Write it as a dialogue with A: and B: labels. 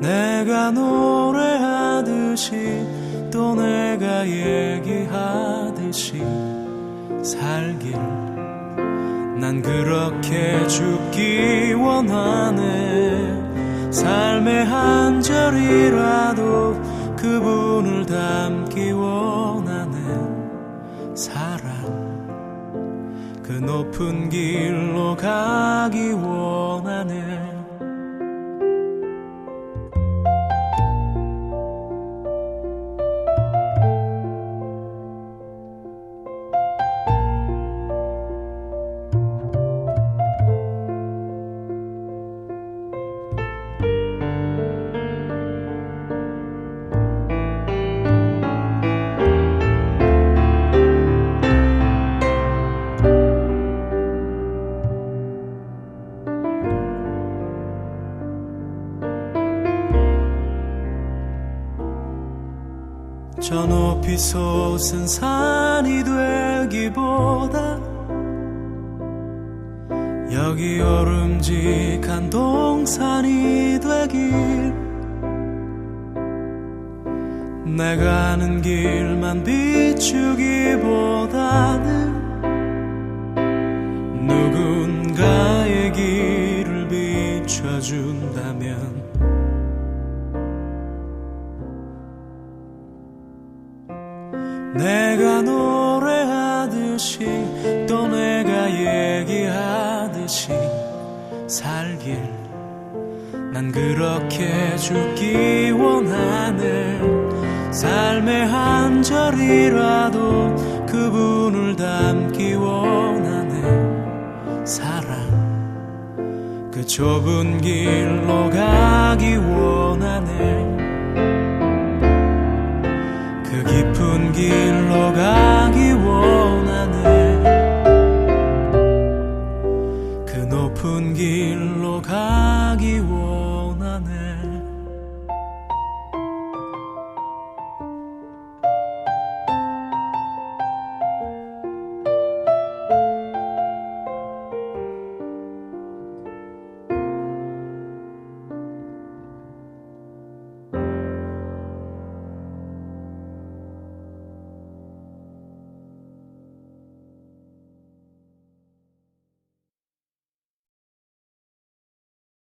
A: 내가 노래하듯이 또 내가 얘기하듯이 살길. 난 그렇게 죽기 원하네. 삶의 한 절이라도 그분을 담기 원하네. 사랑. 그 높은 길로 가기 원하네 저 높이 솟은 산이 되기보다 여기 오름직한 동산이 되길 내가 아는 길만 비추기 보다 내가 노래하듯이 또 내가 얘기하듯이 살길. 난 그렇게 죽기 원하네. 삶의 한 절이라도 그분을 담기 원하네. 사랑 그 좁은 길로 가기 원하네 높은 길로 가기 원하네.